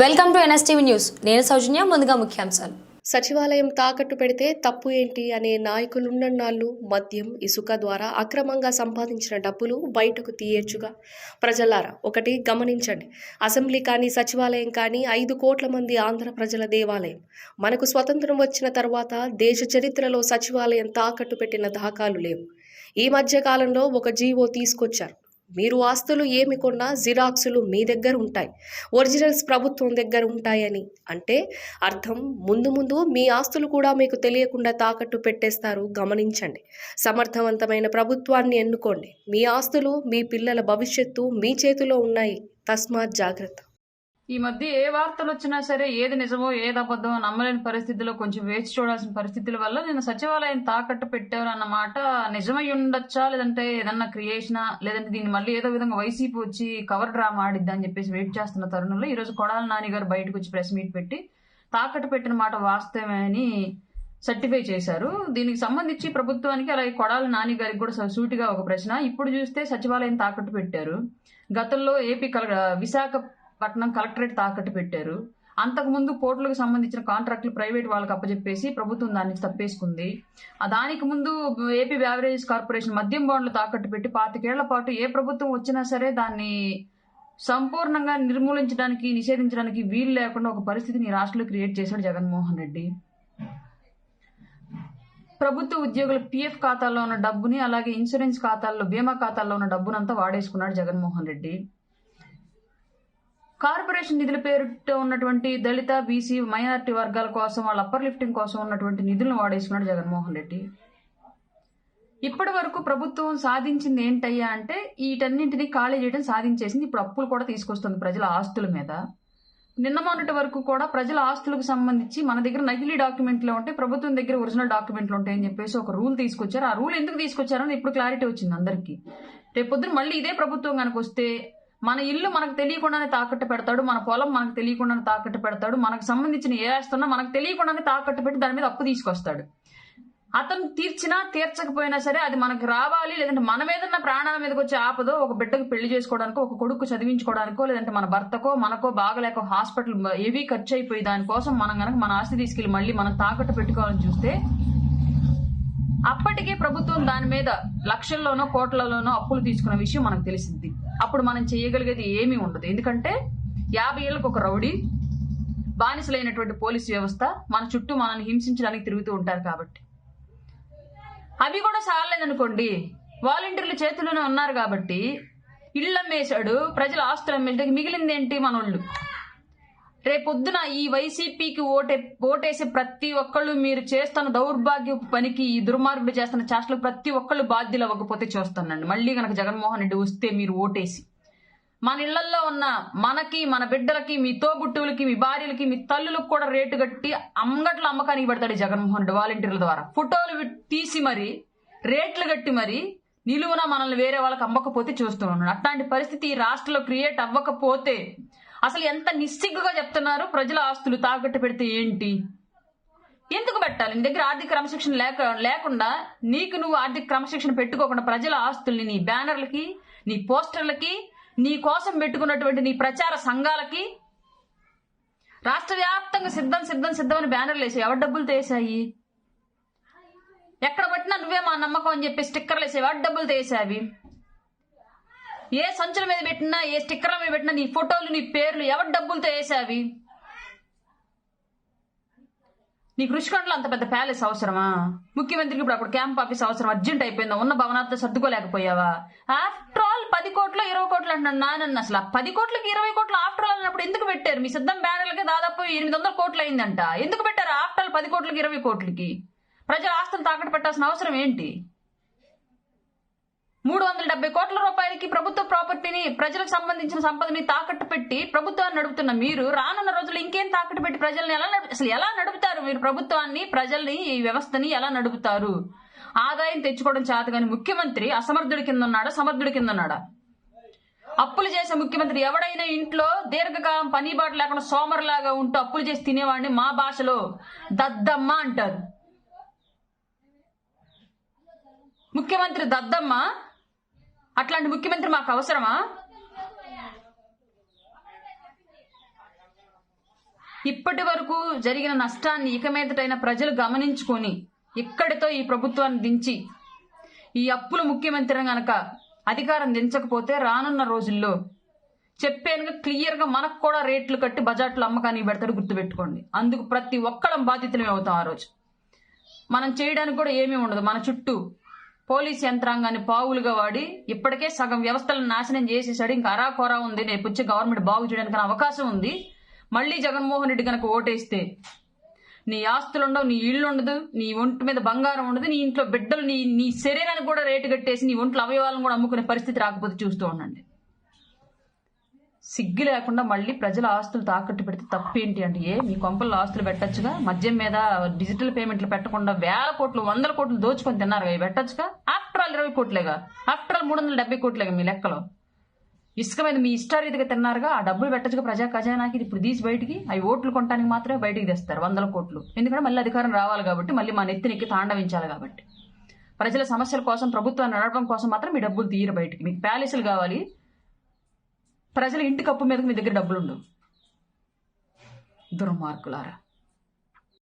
Welcome to NSTV news. నేను సౌజన్య ముందుగా ముఖ్యాంశాలు. సచివాలయం తాకట్టు పెడితే తప్పు ఏంటి అనే నాయకులున్నన్నాళ్ళు మద్యం ఇసుక ద్వారా అక్రమంగా సంపాదించిన డబ్బులు బయటకు తీయొచ్చుగా. ప్రజలారా ఒకటి గమనించండి. అసెంబ్లీ కానీ సచివాలయం కానీ ఐదు కోట్ల మంది ఆంధ్ర ప్రజల దేవాలయం. మనకు స్వతంత్రం వచ్చిన తర్వాత దేశ చరిత్రలో సచివాలయం తాకట్టు పెట్టిన దాఖలు లేవు. ఈ మధ్య కాలంలో ఒక జీవో తీసుకొచ్చారు. మీరు ఆస్తులు ఏమి కొన్నా జిరాక్సులు మీ దగ్గర ఉంటాయి. ఒరిజినల్స్ ప్రభుత్వం దగ్గర ఉంటాయని అంటే అర్థం ముందు ముందు మీ ఆస్తులు కూడా మీకు తెలియకుండా తాకట్టు పెట్టేస్తారు. గమనించండి. సమర్థవంతమైన ప్రభుత్వాన్ని ఎన్నుకోండి. మీ ఆస్తులు మీ పిల్లల భవిష్యత్తు మీ చేతిలో ఉన్నాయి. తస్మాత్ జాగ్రత్త. ఈ మధ్య ఏ వార్తలు వచ్చినా సరే ఏది నిజమో ఏది అబద్ధమో నమ్మలేని పరిస్థితిలో కొంచెం వేచి చూడాల్సిన పరిస్థితుల వల్ల నేను సచివాలయం తాకట్టు పెట్టారు అన్నమాట నిజమై ఉండొచ్చా? లేదంటే ఏదన్నా క్రియేషనా? లేదంటే దీన్ని మళ్ళీ ఏదో విధంగా వైసీపీ వచ్చి కవర్ డ్రామా ఆడిద్దా అని చెప్పేసి వెయిట్ చేస్తున్న తరుణంలో ఈ రోజు కొడాల నాని గారు బయటకు వచ్చి ప్రెస్ మీట్ పెట్టి తాకట్టు పెట్టిన మాట వాస్తవమే అని సర్టిఫై చేశారు. దీనికి సంబంధించి ప్రభుత్వానికి అలాగే కొడాల నాని గారికి కూడా సూటిగా ఒక ప్రశ్న. ఇప్పుడు చూస్తే సచివాలయం తాకట్టు పెట్టారు. గతంలో ఏపీ కల పట్టణం కలెక్టరేట్ తాకట్టు పెట్టారు. అంతకుముందు పోర్టులకు సంబంధించిన కాంట్రాక్టులు ప్రైవేట్ వాళ్ళకి అప్పచెప్పేసి ప్రభుత్వం దాన్ని తప్పేసుకుంది. దానికి ముందు ఏపీ బ్యావరేజ్ కార్పొరేషన్ మద్యం బాండ్లు తాకట్టు పెట్టి పాతికేళ్ళ పాటు ఏ ప్రభుత్వం వచ్చినా సరే దాన్ని సంపూర్ణంగా నిర్మూలించడానికి నిషేధించడానికి వీలు లేకుండా ఒక పరిస్థితిని రాష్ట్రంలో క్రియేట్ చేశాడు జగన్మోహన్ రెడ్డి. ప్రభుత్వ ఉద్యోగుల పిఎఫ్ ఖాతాల్లో ఉన్న డబ్బుని అలాగే ఇన్సూరెన్స్ ఖాతాల్లో బీమా ఖాతాల్లో ఉన్న డబ్బునంతా వాడేసుకున్నాడు జగన్మోహన్ రెడ్డి. కార్పొరేషన్ నిధుల పేరుతో ఉన్నటువంటి దళిత బీసీ మైనారిటీ వర్గాల కోసం వాళ్ళ అప్పర్ లిఫ్టింగ్ కోసం ఉన్నటువంటి నిధులను వాడేసుకున్నాడు జగన్మోహన్ రెడ్డి. ఇప్పటి వరకు ప్రభుత్వం సాధించింది ఏంటయ్యా అంటే వీటన్నింటినీ ఖాళీ చేయడం సాధించేసింది ఇప్పుడు అప్పులు కూడా తీసుకొస్తుంది ప్రజల ఆస్తుల మీద. నిన్న మొన్నటి వరకు కూడా ప్రజల ఆస్తులకు సంబంధించి మన దగ్గర నకిలీ డాక్యుమెంట్లు ఉంటే ప్రభుత్వం దగ్గర ఒరిజినల్ డాక్యుమెంట్లు ఉంటాయని చెప్పేసి ఒక రూల్ తీసుకొచ్చారు. ఆ రూల్ ఎందుకు తీసుకొచ్చారని ఇప్పుడు క్లారిటీ వచ్చింది అందరికీ. రేపొద్దున మళ్ళీ ఇదే ప్రభుత్వం కనుక వస్తే మన ఇల్లు మనకు తెలియకుండానే తాకట్టు పెడతాడు మన పొలం మనకు తెలియకుండానే తాకట్టు పెడతాడు మనకు సంబంధించిన ఏ ఆస్తున్నా మనకు తెలియకుండానే తాకట్టు పెట్టి దాని మీద అప్పు తీసుకొస్తాడు. అతను తీర్చినా తీర్చకపోయినా సరే అది మనకు రావాలి లేదంటే మన మీద ప్రాణాల మీదకి వచ్చే ఆపదో ఒక బిడ్డకు పెళ్ళి చేసుకోవడానికో ఒక కొడుకు చదివించుకోవడానికో లేదంటే మన భర్తకో మనకో బాగలేక హాస్పిటల్ ఏవి ఖర్చు అయిపోయి దానికోసం మనం కనుక మన ఆస్తి తీసుకెళ్ళి మళ్ళీ మనం తాకట్టు పెట్టుకోవాలని చూస్తే అప్పటికే ప్రభుత్వం దాని మీద లక్షల్లోనో కోట్లలోనో అప్పులు తీసుకున్న విషయం మనకు తెలిసింది. అప్పుడు మనం చేయగలిగేది ఏమీ ఉండదు. ఎందుకంటే యాభై ఏళ్ళకు ఒక రౌడీ బానిసలైనటువంటి పోలీసు వ్యవస్థ మన చుట్టూ మనల్ని హింసించడానికి తిరుగుతూ ఉంటారు కాబట్టి. అవి కూడా సాగలేదనుకోండి. వాలంటీర్లు చేతుల్లోనే ఉన్నారు కాబట్టి ఇళ్ళు అమ్మేశాడు ప్రజల ఆస్తులు అమ్మేసాడు మిగిలింది ఏంటి మనోళ్ళు? రేపొద్దున ఈ వైసీపీకి ఓటే ఓటేసే ప్రతి ఒక్కళ్ళు మీరు చేస్తున్న దౌర్భాగ్య పనికి ఈ దుర్మార్గుడు చేస్తున్న చేష్టలు ప్రతి ఒక్కళ్ళు బాధ్యులు అవ్వకపోతే చూస్తానండి. మళ్ళీ కనుక జగన్మోహన్ రెడ్డి వస్తే మీరు ఓటేసి మన ఇళ్ళలో ఉన్న మనకి మన బిడ్డలకి మీ తోబుట్టువులకి మీ భార్యలకి మీ తల్లులకు కూడా రేటు కట్టి అంగట్లో అమ్మకానికి పెడతాడు జగన్మోహన్ రెడ్డి వాలంటీర్ల ద్వారా. ఫోటోలు తీసి మరి రేట్లు కట్టి మరి నిలువున మనల్ని వేరే వాళ్ళకి అమ్మకపోతే చూస్తూ ఉన్నాడు అట్లాంటి పరిస్థితి ఈ రాష్ట్రంలో క్రియేట్ అవ్వకపోతే అసలు ఎంత నిస్సిగ్గుగా చెప్తున్నారు? ప్రజల ఆస్తులు తాకట్టు పెడితే ఏంటి? ఎందుకు పెట్టాలి? నీ దగ్గర ఆర్థిక క్రమశిక్షణ లేక లేకుండా నీకు నువ్వు ఆర్థిక క్రమశిక్షణ పెట్టుకోకుండా ప్రజల ఆస్తుల్ని నీ బ్యానర్లకి నీ పోస్టర్లకి నీ కోసం పెట్టుకున్నటువంటి నీ ప్రచార సంఘాలకి రాష్ట్ర వ్యాప్తంగా సిద్ధం సిద్ధం సిద్ధం అని బ్యానర్లు వేసాయి. ఎవరి డబ్బులు తీసాయి ఎక్కడ పట్టినా నువ్వే మా నమ్మకం అని చెప్పి స్టిక్కర్లు వేసావి. ఎవరి డబ్బులు తీసావి? ఏ సంచుల మీద పెట్టినా ఏ స్టిక్కర్ల మీద పెట్టినా నీ ఫోటోలు నీ పేర్లు ఎవరి డబ్బులతో వేసావి? నీ కృషికొండలో అంత పెద్ద ప్యాలెస్ అవసరమా? ముఖ్యమంత్రికి ఇప్పుడు అప్పుడు క్యాంప్ ఆఫీస్ అవసరం అర్జెంట్ అయిపోయిందా? ఉన్న భవనాలతో సర్దుకోలేకపోయావా? ఆఫ్టర్ ఆల్ పది కోట్లు ఇరవై కోట్లు అంటున్నాను నానన్న అసలు. పది కోట్లకి ఇరవై కోట్లు ఆఫ్టర్ ఆల్ అన్నప్పుడు ఎందుకు పెట్టారు? మీ సిద్ధం బ్యానర్లకి దాదాపు ఎనిమిది వందల కోట్లు అయిందంట. ఎందుకు పెట్టారు? ఆఫ్టర్ ఆల్ పది కోట్లకి ఇరవై కోట్లకి. ప్రజల ఆస్తులు తాకట్టు పెట్టాల్సిన అవసరం ఏంటి? మూడు వందల డెబ్బై కోట్ల రూపాయలకి ప్రభుత్వ ప్రాపర్టీని ప్రజలకు సంబంధించిన సంపదని తాకట్టు పెట్టి ప్రభుత్వాన్ని నడుపుతున్న మీరు రానున్న రోజులు ఇంకేం తాకట్టు పెట్టి ప్రజల్ని ఎలా అసలు ఎలా నడుపుతారు మీరు ప్రభుత్వాన్ని ప్రజల్ని ఈ వ్యవస్థని ఎలా నడుపుతారు? ఆదాయం తెచ్చుకోవడం చేత కానీ ముఖ్యమంత్రి అసమర్థుడి కింద ఉన్నాడా సమర్థుడి కింద ఉన్నాడా? అప్పులు చేసే ముఖ్యమంత్రి ఎవడైనా ఇంట్లో దీర్ఘకాలం పని బాట లేకుండా సోమరులాగా ఉంటూ అప్పులు చేసి తినేవాడిని మా భాషలో దద్దమ్మ అంటారు. ముఖ్యమంత్రి దద్దమ్మ అట్లాంటి ముఖ్యమంత్రి మాకు అవసరమా? ఇప్పటి వరకు జరిగిన నష్టాన్ని ఇక మీదటైన ప్రజలు గమనించుకొని ఇక్కడితో ఈ ప్రభుత్వాన్ని దించి ఈ అప్పుల ముఖ్యమంత్రి గనక అధికారం దించకపోతే రానున్న రోజుల్లో చెప్పానుగా క్లియర్గా మనకు కూడా రేట్లు కట్టి బజార్లు అమ్మకానికి పెడతాడు గుర్తుపెట్టుకోండి. అందుకు ప్రతి ఒక్కళ్ళం బాధితులమే అవుతాం ఆ రోజు. మనం చేయడానికి కూడా ఏమీ ఉండదు. మన చుట్టూ పోలీస్ యంత్రాంగాన్ని పావులుగా వాడి ఇప్పటికే సగం వ్యవస్థలను నాశనం చేసేసాడు ఇంకా అరాకొరా ఉంది. రేపు గవర్నమెంట్ బాగు చేయడానికి అవకాశం ఉంది. మళ్ళీ జగన్మోహన్ రెడ్డి కనుక ఓటేస్తే నీ ఆస్తులు ఉండవు నీ ఇల్లు ఉండదు నీ ఒంటి మీద బంగారం ఉండదు నీ ఇంట్లో బిడ్డలు నీ నీ శరీరానికి కూడా రేటు కట్టేసి నీ ఒంట్లో అవయవాలను కూడా అమ్ముకునే పరిస్థితి రాకపోతే చూస్తూ ఉండండి. సిగ్గు లేకుండా మళ్ళీ ప్రజల ఆస్తులు తాకట్టు పెడితే తప్పేంటి అంటే ఏ మీ కొంపల్లో ఆస్తులు పెట్టచ్చుగా? మద్యం మీద డిజిటల్ పేమెంట్లు పెట్టకుండా వేల కోట్లు వందల కోట్లు దోచుకొని తిన్నారు. అవి పెట్టచ్చుగా? ఆఫ్టర్ ఆల్ ఇరవై కోట్లేగా? ఆఫ్టర్ ఆల్ మూడు వందల డెబ్బై కోట్లేగా మీ లెక్కలో? ఇసుక మీద మీ ఇష్టారీతిగా తిన్నారుగా? ఆ డబ్బులు పెట్టచ్చుగా ప్రజా ఖజానాకి? ఇది ఇప్పుడు తీసి బయటికి? అవి ఓట్లు కొనడానికి మాత్రమే బయటికి తెస్తారు. వందల కోట్లు. ఎందుకంటే మళ్ళీ అధికారం రావాలి కాబట్టి మళ్ళీ మా నెత్తినెక్కి తాండవించాలి కాబట్టి. ప్రజల సమస్యల కోసం ప్రభుత్వాన్ని నడపడం కోసం మాత్రం మీ డబ్బులు తీయరు బయటికి. మీకు ప్యాలెస్లు కావాలి. ప్రజల ఇంటి కప్పు మీదకి మీ దగ్గర డబ్బులు ఉండవు దుర్మార్గులారా.